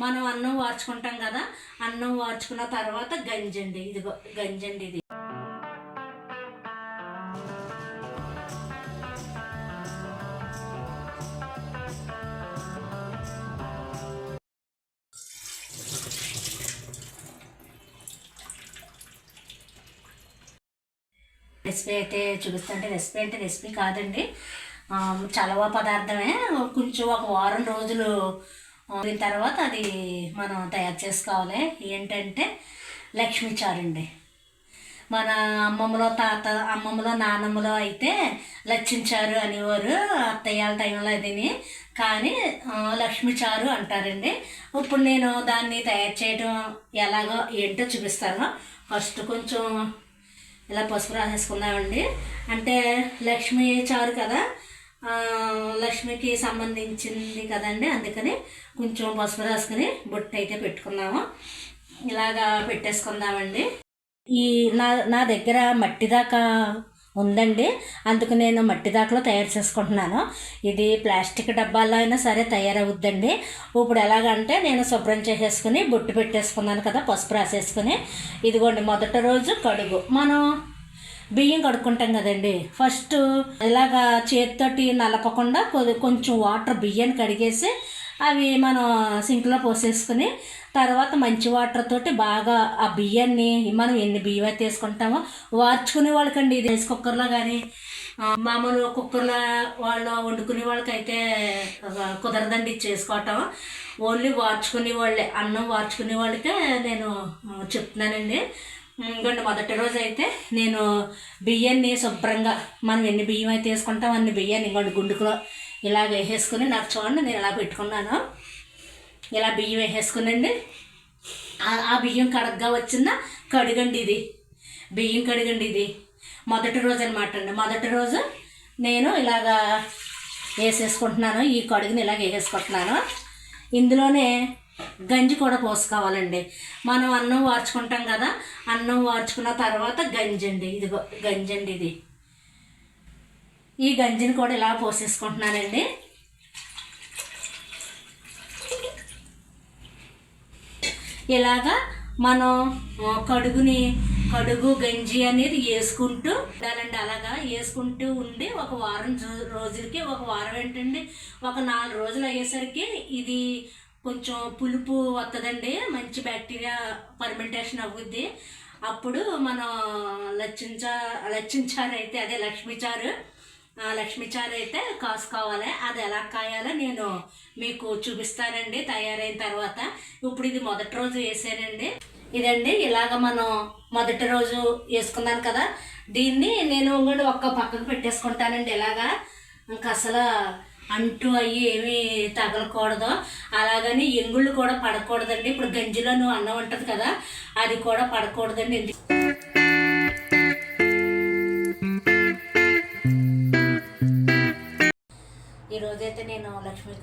మనం అన్నం వార్చుకుంటాం కదా అన్నం వార్చుకున్న తర్వాత గంజండి. ఇదిగో గంజండి ఇది. రెసిపీ అయితే చూపిస్తుంటే రెసిపీ అంటే రెసిపీ కాదండి. చలవ పదార్థమే. కొంచెం ఒక వారం రోజులు దీని తర్వాత అది మనం తయారు చేసుకోవాలి. ఏంటంటే లక్ష్మీ చారు అండి మన అమ్మమ్మలో తాత అమ్మమ్మలో నానమ్మలో అయితే లచ్చించారు అనేవారు అత్తయ్యాల టైంలో అదిని. కానీ లక్ష్మీచారు చారు అంటారండి. ఇప్పుడు నేను దాన్ని తయారు చేయడం ఎలాగో ఏంటో చూపిస్తాను. ఫస్ట్ కొంచెం ఇలా పసుపు రాసేసుకుందామండి. అంటే లక్ష్మీ చారు కదా లక్ష్మికి సంబంధించింది కదండి అందుకని కొంచెం పసుపు రాసుకుని బొట్టు అయితే పెట్టుకుందాము. ఇలాగా పెట్టేసుకుందామండి. ఈ నా నా దగ్గర మట్టి దాకా ఉందండి అందుకు నేను మట్టి దాకాలో తయారు చేసుకుంటున్నాను. ఇది ప్లాస్టిక్ డబ్బాల్లో అయినా సరే తయారవుద్దండి. ఇప్పుడు ఎలాగంటే నేను శుభ్రం చేసేసుకుని బొట్టు పెట్టేసుకున్నాను కదా పసుపు రాసేసుకుని. ఇదిగోండి మొదటి రోజు కడుగు. మనం బియ్యం కడుక్కుంటాం కదండి. ఫస్ట్ ఇలాగా చేతితోటి నలపకుండా కొంచెం వాటర్ బియ్యాన్ని కడిగేసి అవి మనం సింక్లో పోసేసుకుని తర్వాత మంచి వాటర్ తోటి బాగా ఆ బియ్యాన్ని మనం ఎన్ని బియ్యం అయితే వేసుకుంటామో వార్చుకునే వాళ్ళకండి ఇది. రైస్ కుక్కర్లో కానీ మామూలు కుక్కర్లో వాళ్ళు వండుకునే వాళ్ళకైతే కుదరదండి ఇది చేసుకోవటం. ఓన్లీ వార్చుకునే వాళ్ళే అన్నం వార్చుకునే వాళ్ళకే నేను చెప్తున్నానండి. ఇంకోండి మొదటి రోజు అయితే నేను బియ్యాన్ని శుభ్రంగా మనం ఎన్ని బియ్యం అయితే వేసుకుంటాం అన్ని బియ్యాన్ని ఇంకోండి గుండుకులో ఇలాగ వేసేసుకుని నాకు చూడండి నేను ఇలా పెట్టుకున్నాను. ఇలా బియ్యం వేసేసుకునండి. ఆ- ఆ బియ్యం కడగ్గా వచ్చిన కడుగండి ఇది. బియ్యం కడుగండి ఇది. మొదటి రోజు అనమాట అండి. మొదటి రోజు నేను ఇలాగా వేసేసుకుంటున్నాను. ఈ కడుగుని ఇలాగ వేసేసుకుంటున్నాను. ఇందులోనే గంజి కూడా పోసుకోవాలండి. మనం అన్నం వార్చుకుంటాం కదా అన్నం వార్చుకున్న తర్వాత గంజి అండి ఇదిగో గంజి అండి ఇది. ఈ గంజిని కూడా ఇలా పోసేసుకుంటున్నానండి. ఇలాగా మనం కడుగుని కడుగు గంజి అనేది వేసుకుంటూ ఉండాలండి. అలాగా వేసుకుంటూ ఉండి ఒక వారం రోజులకి ఒక వారం ఏంటండి? ఒక నాలుగు రోజులు అయ్యేసరికి ఇది కొంచెం పులుపు వస్తుందండి మంచి బ్యాక్టీరియా పర్మెంటేషన్ అవుద్ది. అప్పుడు మనం లచ్చించా లచ్చించారు అయితే అదే లక్ష్మీచారు లక్ష్మీచారు అయితే కాసుకోవాలి. అది ఎలా కాయాలో నేను మీకు చూపిస్తానండి తయారైన తర్వాత. ఇప్పుడు ఇది మొదటి రోజు వేసానండి. ఇదండి ఇలాగ మనం మొదటి రోజు వేసుకున్నాను కదా. దీన్ని నేను కూడా ఒక్క పక్కకు పెట్టేసుకుంటానండి ఇలాగా. ఇంకా అసలు అంటూ అయ్యి ఏమీ తగలకూడదు. అలాగని ఎంగుళ్ళు కూడా పడకూడదండి. ఇప్పుడు గంజిలోను అన్నం ఉంటుంది కదా అది కూడా పడకూడదండి. ఈరోజైతే నేను లక్ష్మీ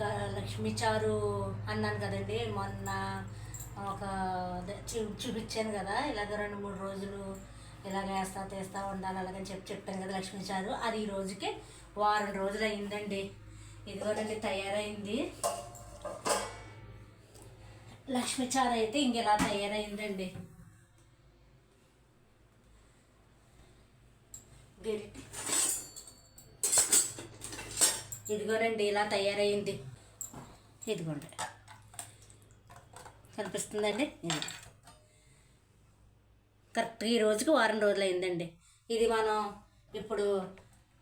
లక్ష్మీ చారు అన్నాను కదండి. మొన్న ఒక చూ- చూపించాను కదా. ఇలాగ రెండు మూడు రోజులు ఇలాగ వేస్తా తీస్తా ఉండాలి అలాగని చెప్పి చెప్పాను కదా లక్ష్మీ చారు. అది ఈ రోజుకి వారం రోజులు అయిందండి ఇదిగోనండి తయారైంది. లక్ష్మీ చారు అయితే ఇంక ఇలా తయారైందండి? గెరిటి ఇదిగోనండి ఇలా తయారైంది. ఇదిగోండి. కనిపిస్తుందండి? ఇది. కరెక్ట్ ఈ రోజుకి వారం రోజులు అయిందండి ఇది మనం ఇప్పుడు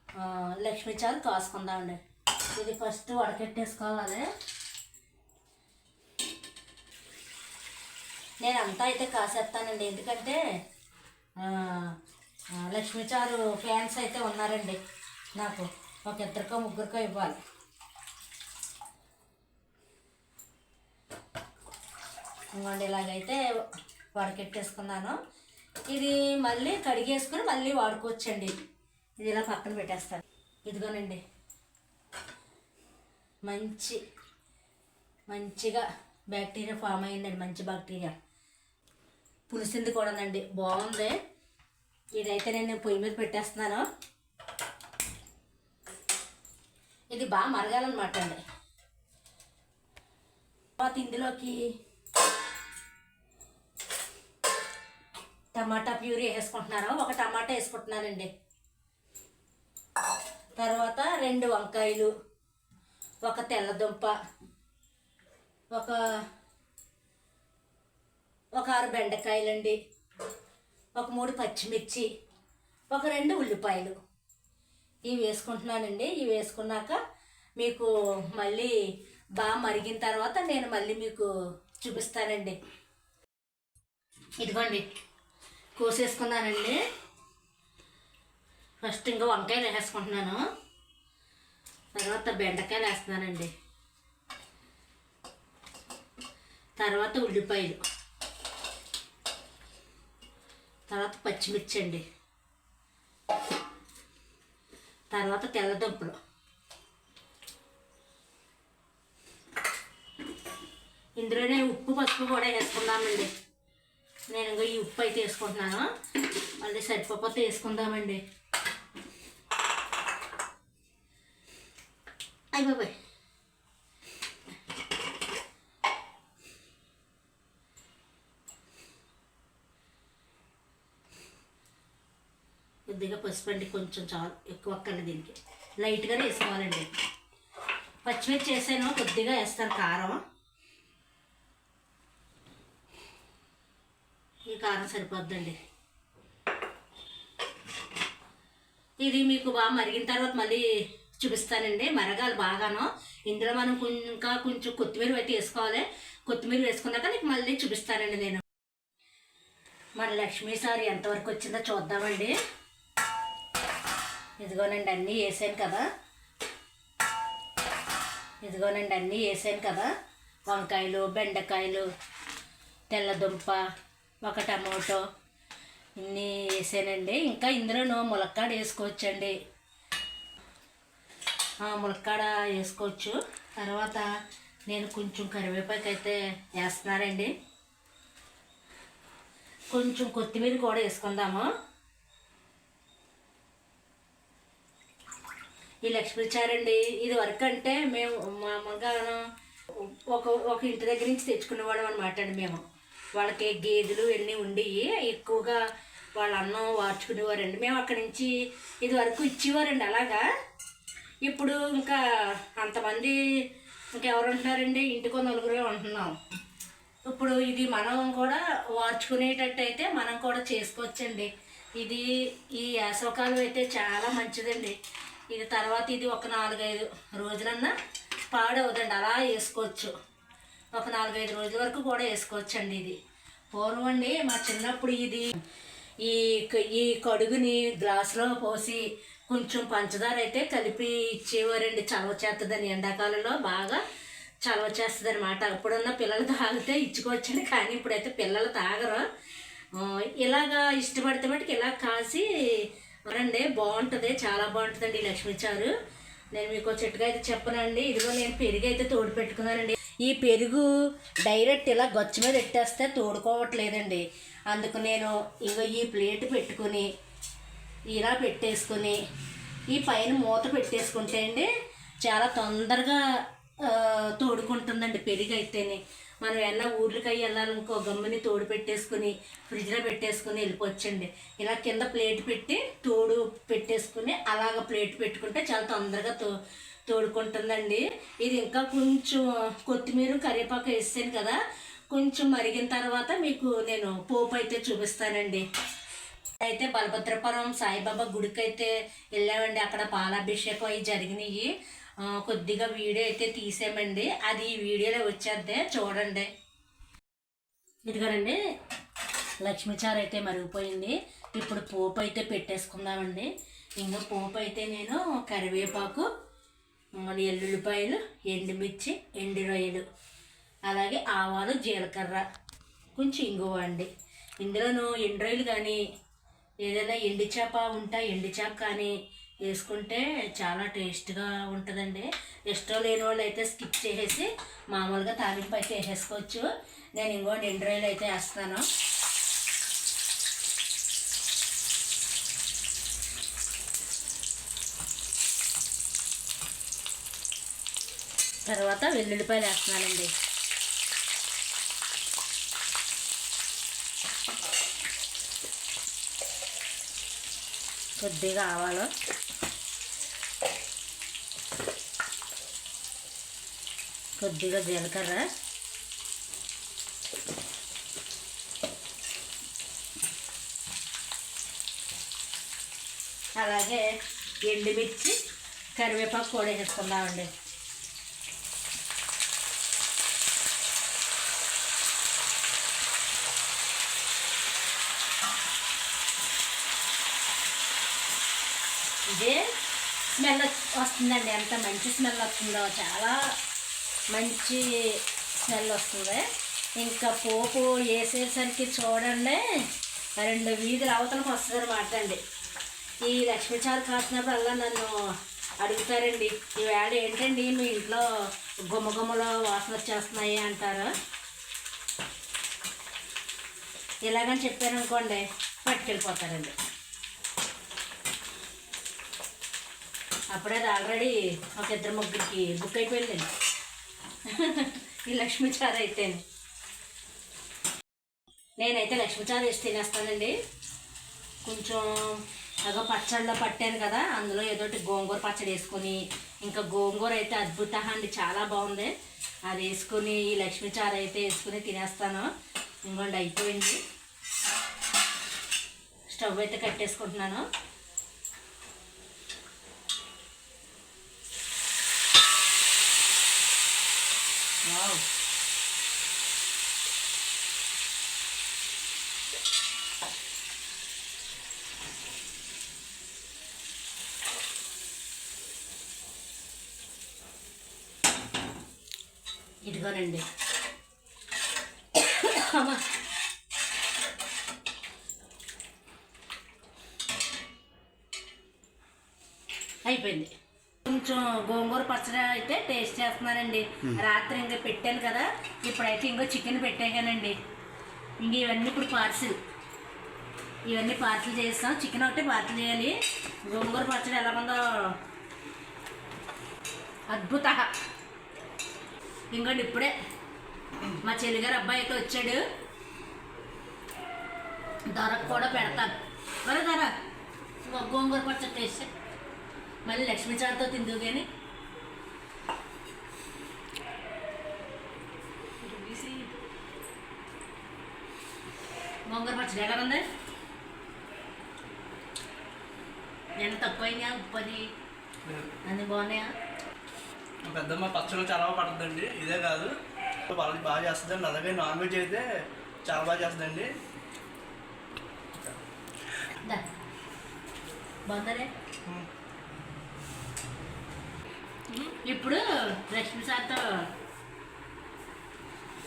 ఆ, లక్ష్మీ చారు కాసుకుందామండి. ఇది ఫస్ట్ వడకెట్టేసుకోవాలి నేను అంతా అయితే కాసేస్తానండి ఎందుకంటే లక్ష్మీచారు చారు ఫ్యాన్స్ అయితే ఉన్నారండి నాకు. ఒక ఇద్దరికో ముగ్గురికో ఇవ్వాలి. ఇవ్వండి ఇలాగైతే వడకెట్టేసుకున్నాను. ఇది మళ్ళీ కడిగేసుకుని మళ్ళీ వాడుకోవచ్చండి. ఇది ఇలా పక్కన పెట్టేస్తాను. ఇదిగోనండి. మంచి మంచిగా బ్యాక్టీరియా ఫామ్ అయిందండి మంచి బ్యాక్టీరియా పులిసింది కూడానండి బాగుంది. ఇదైతే నేను పొయ్యి మీద పెట్టేస్తున్నాను. ఇది బాగా మరగాలన్నమాట అండి. తర్వాత ఇందులోకి టమాటా ప్యూరీ వేసుకుంటున్నాను. ఒక టమాటా వేసుకుంటున్నానండి. తర్వాత రెండు వంకాయలు. ఒక తెల్లదుంప ఒక ఒక ఆరు బెండకాయలండి ఒక మూడు పచ్చిమిర్చి ఒక రెండు ఉల్లిపాయలు. ఇవి వేసుకుంటున్నానండి. ఇవి వేసుకున్నాక మీకు మళ్ళీ బాగా మరిగిన తర్వాత నేను మళ్ళీ మీకు చూపిస్తానండి. ఇదిగోండి కోసేసుకున్నానండి. ఫస్ట్ ఇంకా వంకాయలు వేసుకుంటున్నాను తర్వాత బెండకాయలు వేస్తున్నానండి. తర్వాత ఉల్లిపాయలు. తర్వాత పచ్చిమిర్చి అండి. తర్వాత తెల్లదుంపలు. ఇందులోనే ఉప్పు పసుపు కూడా వేసుకుందామండి. నేను ఇంకా ఈ ఉప్పు అయితే వేసుకుంటున్నాను. మళ్ళీ సరిపోతే వేసుకుందామండి. అయ్యి కొద్దిగా పసుపు అండి కొంచెం చాలు. ఎక్కువ అక్కండి దీనికి. లైట్గానే వేసుకోవాలండి. పచ్చిమిర్చి వేసాను కొద్దిగా వేస్తాను కారం. ఈ కారం సరిపోద్దండి. ఇది మీకు బాగా మరిగిన తర్వాత మళ్ళీ చూపిస్తానండి. మరగాలి బాగాను. ఇందులో మనం ఇంకా కొంచెం కొత్తిమీర అయితే వేసుకోవాలి. కొత్తిమీర వేసుకున్నాక నీకు మళ్ళీ చూపిస్తానండి నేను. మన లక్ష్మీ సారి ఎంతవరకు వచ్చిందో చూద్దామండి. ఇదిగోనండి అన్నీ వేసాను కదా. ఇదిగోనండి అన్నీ వేసాను కదా. వంకాయలు బెండకాయలు తెల్లదుంప ఒక టమోటో ఇన్ని వేసానండి. ఇంకా ఇందులోనూ ములక్కాడ వేసుకోవచ్చండి. ములక్కాడ వేసుకోవచ్చు. తర్వాత నేను కొంచెం కరివేపాకు అయితే వేస్తున్నానండి. కొంచెం కొత్తిమీర కూడా వేసుకుందాము. ఈ లక్ష్మీచారండి ఇది వరకు అంటే మేము మామూలుగా ఒక ఒక ఇంటి దగ్గర నుంచి తెచ్చుకునేవాళ్ళం అనమాట అండి మేము. వాళ్ళకి గేదెలు ఇవన్నీ ఉండి ఎక్కువగా వాళ్ళ అన్నం వార్చుకునేవారండి. మేము అక్కడి నుంచి ఇది వరకు ఇచ్చేవారండి అలాగా. ఇప్పుడు ఇంకా అంతమంది ఇంకెవరు ఉంటున్నారండి ఇంటికో నలుగురే ఉంటున్నాం. ఇప్పుడు ఇది మనం కూడా వార్చుకునేటట్టు అయితే మనం కూడా చేసుకోవచ్చండి. ఇది ఈ వేసవకాలం అయితే చాలా మంచిదండి. ఇది తర్వాత ఇది ఒక నాలుగైదు రోజులన్నా పాడవదండి. అలా వేసుకోవచ్చు. ఒక నాలుగైదు రోజుల వరకు కూడా వేసుకోవచ్చండి ఇది. పూర్వం అండి మా చిన్నప్పుడు ఇది ఈ ఈ కడుగుని గ్లాసులో పోసి కొంచెం పంచదార అయితే కలిపి ఇచ్చేవారండి చలవ చేస్తుందని ఎండాకాలంలో బాగా చలవ చేస్తుంది అనమాట అప్పుడున్న పిల్లలు తాగితే ఇచ్చుకోవచ్చండి కానీ ఇప్పుడైతే పిల్లలు తాగరు. ఇలాగా ఇష్టపడితే మటుకు ఇలా కాసి రండి బాగుంటుంది చాలా బాగుంటుందండి ఈ లక్ష్మీ చారు. నేను మీకు చెట్టుగా అయితే చెప్పనండి. ఇదిగో నేను పెరుగు అయితే తోడు పెట్టుకున్నానండి. ఈ పెరుగు డైరెక్ట్ ఇలా గచ్చు మీద పెట్టేస్తే తోడుకోవట్లేదండి. అందుకు నేను ఇగో ఈ ప్లేట్ పెట్టుకుని ఇలా పెట్టేసుకొని ఈ పైన మూత పెట్టేసుకుంటే అండి చాలా తొందరగా తోడుకుంటుందండి పెరుగు అయితేనే మనం ఏమన్నా ఊర్లకి వెళ్ళాలనుకో గమ్ముని తోడు పెట్టేసుకుని ఫ్రిడ్జ్లో పెట్టేసుకుని వెళ్ళిపోవచ్చండి. ఇలా కింద ప్లేట్ పెట్టి తోడు పెట్టేసుకుని అలాగ ప్లేట్ పెట్టుకుంటే చాలా తొందరగా తో తోడుకుంటుందండి. ఇది ఇంకా కొంచెం కొత్తిమీర కరివేపాకు వేసాను కదా కొంచెం మరిగిన తర్వాత మీకు నేను పోపు అయితే చూపిస్తానండి. అయితే బలభద్రపురం సాయిబాబా గుడికి అయితే వెళ్ళామండి. అక్కడ పాలాభిషేకం అవి జరిగినాయి. కొద్దిగా వీడియో అయితే తీసామండి. అది ఈ వీడియోలో వచ్చేద్దే. చూడండి. ఇదిగోనండి. లక్ష్మీచారు అయితే మరిగిపోయింది. ఇప్పుడు పోపు అయితే పెట్టేసుకుందామండి. ఇంకా పోపు అయితే నేను కరివేపాకు ఎల్లుల్లిపాయలు ఎండుమిర్చి ఎండు రొయ్యలు అలాగే ఆవాలు జీలకర్ర. కొంచెం ఇంగువ అండి. ఇందులోనూ ఎండు రొయ్యలు కానీ ఏదైనా ఎండి చేప ఉంటా ఎండి చేప కానీ వేసుకుంటే చాలా టేస్ట్గా ఉంటుందండి. ఇష్టం లేని వాళ్ళు అయితే స్కిప్ చేసేసి మామూలుగా తాలింపు అయితే వేసేసుకోవచ్చు. నేను ఇంకోటి ఎండు రొయ్యలు అయితే వేస్తాను తర్వాత వెల్లుల్లిపాయలు వేస్తున్నానండి. కొద్దిగా ఆవాలు కొద్దిగా జీలకర్ర. అలాగే ఎండుమిర్చి కరివేపాకు కూడా వేసుకుందామండి ఇదే స్మెల్ వస్తుందండి. ఎంత మంచి స్మెల్ వస్తుందో చాలా మంచి స్మెల్ వస్తుంది. ఇంకా పోపు వేసేసరికి చూడండి రెండు వీధులు అవతలకు వస్తుంది అనమాట అండి. ఈ లక్ష్మీచారు కాసినప్పుడు అలా నన్ను అడుగుతారండి ఈవేళ ఏంటండి మీ ఇంట్లో గుమ్మ వాసన వచ్చేస్తున్నాయి అంటారు. ఇలాగని చెప్పారనుకోండి పట్టుకెళ్ళిపోతారండి. అప్పుడే అది ఆల్రెడీ ఒక ఇద్దరు ముగ్గురికి బుక్ అయిపోయింది. ఈ లక్ష్మీచారు అయితే నేనైతే లక్ష్మీ చారు వేసి తినేస్తానండి. కొంచెం అగో పచ్చళ్ళలో పట్టాను కదా అందులో ఏదో ఒకటి గోంగూర పచ్చడి వేసుకొని ఇంకా గోంగూర అయితే అద్భుత అండి చాలా బాగుంది. అది వేసుకొని ఈ లక్ష్మీ చారు అయితే వేసుకుని తినేస్తాను. ఇంకోండి అయిపోయింది. స్టవ్ అయితే కట్టేసుకుంటున్నాను. వావ్ ఇదిగోనండి. అమ్మా. అయిపోయింది. కొంచెం గోంగూర పచ్చడి అయితే టేస్ట్ చేస్తున్నానండి. రాత్రి ఇంకా పెట్టాను కదా ఇప్పుడైతే ఇంకో చికెన్ పెట్టాగానండి. ఇంక ఇవన్నీ ఇప్పుడు పార్సిల్ ఇవన్నీ పార్సిల్ చేస్తాం చికెన్ ఒకటి పార్సిల్ చేయాలి. గోంగూర పచ్చడి ఎలా ఉందో అద్భుత ఇంకోటి ఇప్పుడే మా చెల్లిగారు అబ్బాయి అయితే వచ్చాడు. ధరకు కూడా పెడతాను. మరి ధర గోంగూర పచ్చడి టేస్ట్ మళ్ళీ లక్ష్మీ చారుతో తిందు కానీ గోంగూర పచ్చడి ఎలా ఉంది? ఎంత తక్కువ అయినా ఉప్పు అది అన్ని బాగున్నాయా? మా పెద్దమ్మ పచ్చళ్ళు చాలా బాగా పడుతుందండి. ఇదే కాదు. వాళ్ళకి బాగా చేస్తుందండి. అలాగే నాన్ వెజ్ అయితే చాలా బాగా చేస్తుందండి. బాగుందరే ఇప్పుడు లక్ష్మీ సార్తో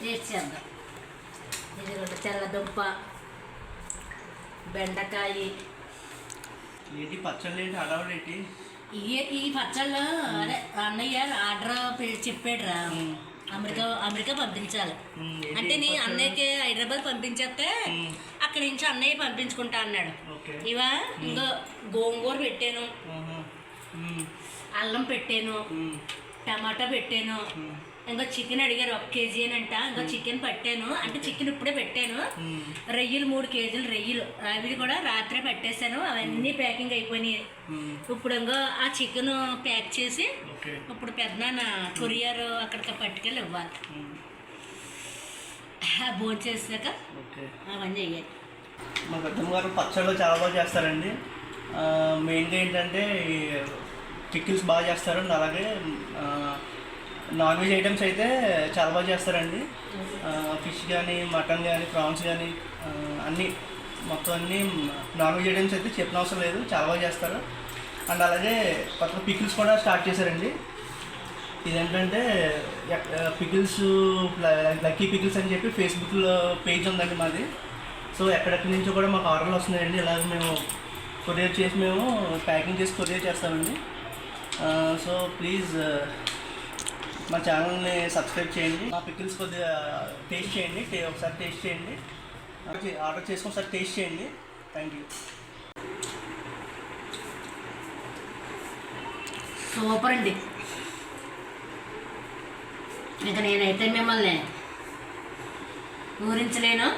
టేస్ట్ చేద్దాం. ఇది రెండు తెల్లదుంప బెండకాయ. ఏంటి పచ్చళ్ళు ఏంటి? హడావుడు ఏంటి? ఈ ఈ పచ్చళ్ళు అదే అన్నయ్య ఆర్డర్ చెప్పాడురా. మ్మ్. అమెరికా అమెరికా పంపించాలి. అంటే నీ? అన్నయ్యకి హైదరాబాద్ పంపించేస్తే. అక్కడి నుంచి అన్నయ్య పంపించుకుంటా అన్నాడు. ఇవా ఇంకా గోంగూర పెట్టాను. అల్లం పెట్టాను. టమాటా పెట్టాను. ఇంకా చికెన్ అడిగారు ఒక కేజీ అంట. ఇంకా చికెన్ పట్టాను. అంటే చికెన్ ఇప్పుడే పెట్టాను. రొయ్యలు మూడు కేజీలు రొయ్యలు. అవి కూడా రాత్రే పట్టేశాను. అవన్నీ ప్యాకింగ్ అయిపోయినాయి. ఇప్పుడు ఇంకా ఆ చికెన్ ప్యాక్ చేసి ఇప్పుడు పెద్దనాన్న కొరియర్ అక్కడికి పట్టుకెళ్ళి ఇవ్వాలి. భోజనం చేసాక అవన్నీ చెయ్యాలి మా పెద్దమ్మ గారు పచ్చళ్ళు చాలా బాగా చేస్తారండి. మెయిన్గా ఏంటంటే ఈ పికిల్స్ బాగా చేస్తారు అండ్. అలాగే నాన్ వెజ్ ఐటమ్స్ అయితే చాలా బాగా చేస్తారండి. ఫిష్ కానీ మటన్ కానీ ప్రాన్స్ కానీ అన్నీ మొత్తం అన్నీ నాన్ వెజ్ ఐటమ్స్ అయితే చెప్పిన అవసరం లేదు. చాలా బాగా చేస్తారు. అండ్ అలాగే కొత్త పికిల్స్ కూడా స్టార్ట్ చేశారండి. ఇదేంటంటే పికిల్స్ లక్కీ పికిల్స్ అని చెప్పి ఫేస్బుక్లో పేజ్ ఉందండి మాది. సో ఎక్కడెక్కడి నుంచో కూడా మాకు ఆర్డర్లు వస్తున్నాయండి. ఇలాగ మేము కొరియర్ చేసి మేము ప్యాకింగ్ చేసి కొరియర్ చేస్తామండి. సో ప్లీజ్ మా ఛానల్ని సబ్స్క్రైబ్ చేయండి. మా పికిల్స్ కొద్దిగా టేస్ట్ చేయండి. ఒకసారి టేస్ట్ చేయండి. ఆర్డర్ చేసుకుని ఒకసారి టేస్ట్ చేయండి. థ్యాంక్ యూ సూపర్ అండి. ఇక నేనైతే మిమ్మల్ని ఊరించలేను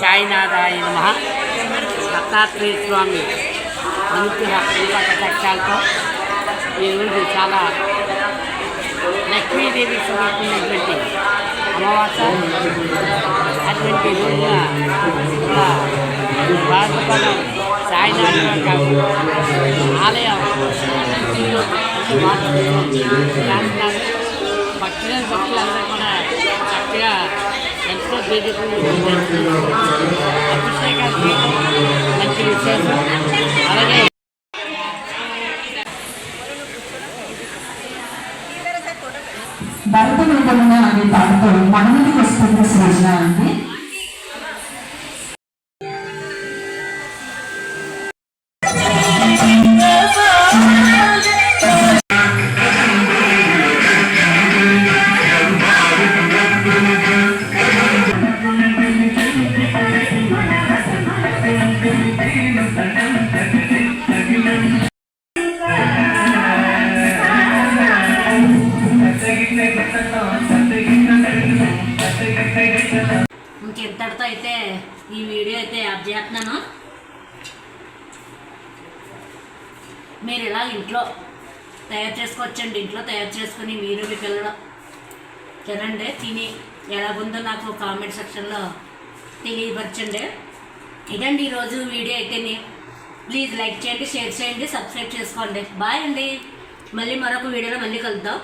సాయినాథాయ నమ దత్తాత్రేయ స్వామి అనుగ్రహ కృపా కటాక్షాలతో ఈరోజు చాలా లక్ష్మీదేవి చూపుతున్నటువంటి అమావాస అటువంటి రోజున ఇలా భారతపదం సాయినాథ్ ఆలయం భక్తుల భక్తులందరూ కూడా చక్కగా మంచి విశేషం అలాగే భరతనాట్యమున అనే పాటతో మనముడికి వస్తున్న సృజన అంటే ఇంకెంతటితో అయితే ఈ వీడియో అయితే యాడ్ చేస్తున్నాను. మీరు ఇలా ఇంట్లో తయారు చేసుకోవచ్చండి. ఇంట్లో తయారు చేసుకుని మీరు మీ పిల్లలు తినండి తిని ఎలాగుందో నాకు కామెంట్ సెక్షన్లో తెలియపరచండి. ఇదండి ఈరోజు వీడియో అయితేనే ప్లీజ్ లైక్ చేయండి షేర్ చేయండి సబ్స్క్రైబ్ చేసుకోండి. బాయ్ అండి. మళ్ళీ మరొక వీడియోలో మళ్ళీ కలుద్దాం.